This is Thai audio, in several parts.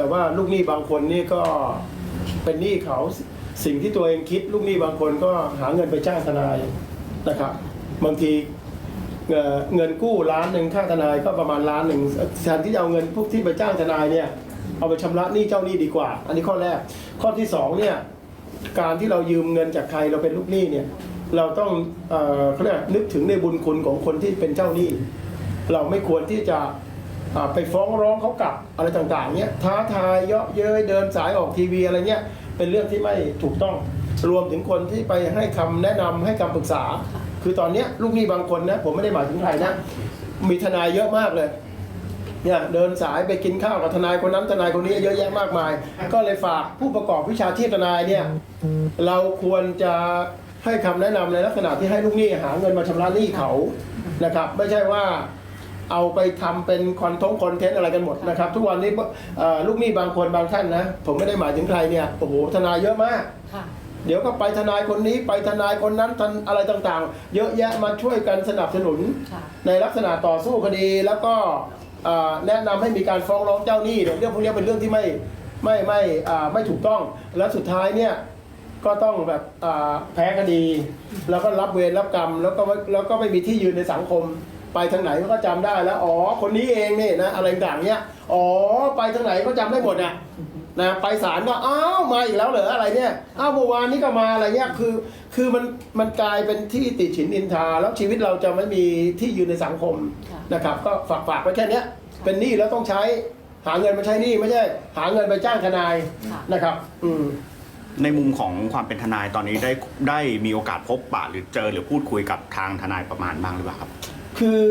แต่ว่าลูกหนี้บางคนนี่ก็เป็นหนี้เขาสิ่งที่ตัวเองคิด ลูกหนี้บางคนก็หาเงินไปจ้างทนายนะครับบางทีเงินกู้ล้านหนึ่งค่าทนายก็ประมาณล้านหนึ่งแทนที่จะเอาเงินพวกที่ไปจ้างทนายเนี่ยเอาไปชำระหนี้เจ้าหนี้ดีกว่า อันนี้ข้อแรก ข้อที่สองเนี่ยการที่เรายืมเงินจากใครเราเป็นลูกหนี้เนี่ยเราต้องเขาเรียกนึกถึงในบุญคุณของคนที่เป็นเจ้าหนี้ เราไม่ควรที่จะ ไปฟ้องร้องเขากลับอะไรต่างๆเนี่ยท้าทายเยาะเย้ยเดินสายออกทีวีอะไรเงี้ยเป็นเรื่องที่ไม่ถูกต้องรวมถึงคนที่ไปให้คำแนะนำให้คำปรึกษา คือตอนเนี้ยลูกหนี้บางคนนะผมไม่ได้หมายถึงใครนะมีทนายเยอะมากเลยเนี่ยเดินสายไปกินข้าวกับทนายคนนั้นทนายคนนี้เยอะแยะมากมาย ก็เลยฝากผู้ประกอบวิชาชีพทนายเนี่ยเราควรจะให้คำแนะนำในลักษณะที่ให้ลูกหนี้หาเงินมาชำระหนี้เขานะครับ ไม่ใช่ว่า เอาไปทำเป็นคอนทงคอนเทนต์อะไรกันหมดนะครับ ทุกวันนี้เอ่อลูกหนี้บางคนบางท่านนะ ผมไม่ได้หมายถึงใครเนี่ยโอ้โหทนายเยอะมากค่ะเดี๋ยวก็ไปทนายคนนี้ไปทนายคนนั้นทันอะไรต่างๆ เยอะแยะมาช่วยกันสนับสนุนค่ะในลักษณะต่อสู้คดีแล้วก็เอ่อแนะนำให้มีการฟ้องร้องเจ้าหนี้เนี่ยเรื่องพวกนี้เป็นเรื่องที่ไม่ไม่ไม่อ่าไม่ถูกต้อง และสุดท้ายเนี่ยก็ต้องแบบอ่าแพ้คดี แล้วก็รับเวรรับกรรม แล้วก็แล้วก็ไม่มีที่ยืนในสังคม ไปทางไหนก็จำได้แล้ว อ๋อ คนนี้เองนี่นะอะไรต่างๆเนี่ยอ๋อ ไปทางไหนก็จำได้หมดอะนะไปศาลก็อ้าวมาอีกแล้วเหรออะไรเนี่ยอ้าวเมื่อวานนี้ก็มาอะไรเงี้ยคือคือมันมันกลายเป็นที่ติฉินอินทา แล้วชีวิตเราจะไม่มีที่ยืนในสังคมค่ะนะครับ ก็ฝากฝากไว้แค่เนี้ยเป็นหนี้แล้วต้องใช้หาเงินมาใช้หนี้ไม่ใช่ หาเงินไปจ้างทนายค่ะนะครับ อืมในมุมของความเป็นทนายตอนนี้ได้ได้มีโอกาสพบปะหรือเจอหรือพูดคุยกับทางทนายประมาณบ้างหรือเปล่าครับ คือ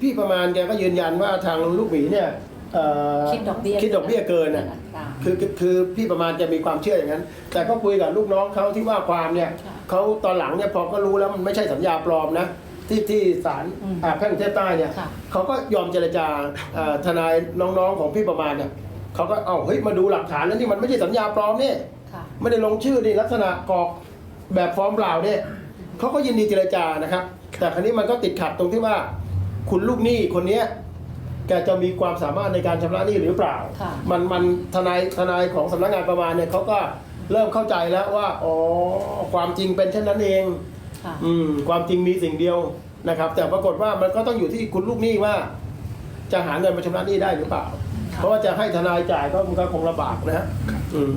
พี่ประมาณแกก็ยืนยันว่าทางลูกหมีเนี่ยเอ่อคิดดอกเบี้ยคิดดอกเบี้ยเกินอะค่ะ คือคือคือพี่ประมาณจะมีความเชื่ออย่างนั้น แต่ก็คุยกับลูกน้องเขาที่ว่าความเนี่ยค่ะเขาตอนหลังเนี่ยพอก็รู้แล้วมันไม่ใช่สัญญาปลอมนะ ที่ที่ศาลอืมอ่าแพ่งประเทศใต้เนี่ยค่ะ เขาก็ยอมเจรจาเอ่อทนายน้องๆของพี่ประมาณเนี่ยเขาก็เอ้าเฮ้ยมาดูหลักฐานแล้วนี่มันไม่ใช่สัญญาปลอมเนี่ย ค่ะ ไม่ได้ลงชื่อนี่ลักษณะกรอกแบบฟอร์มเปล่าเนี่ยเขาก็ยินดีเจรจานะครับ แต่ครั้นี้มันก็ติดขัดตรงที่ว่า คุณลูกหนี้คนเนี้ยแกจะมีความสามารถในการชำระหนี้หรือเปล่าค่ะมันมันทนายทนายของสำนักงานประมาณเนี่ยเขาก็เริ่มเข้าใจแล้วว่าอ๋อความจริงเป็นเช่นนั้นเองค่ะอืมความจริงมีสิ่งเดียวนะครับ แต่ปรากฏว่ามันก็ต้องอยู่ที่คุณลูกหนี้ว่า จะหาเงินมาชำระหนี้ได้หรือเปล่า เพราะว่าจะให้ทนายจ่ายก็มันก็คงลำบากนะฮะอืม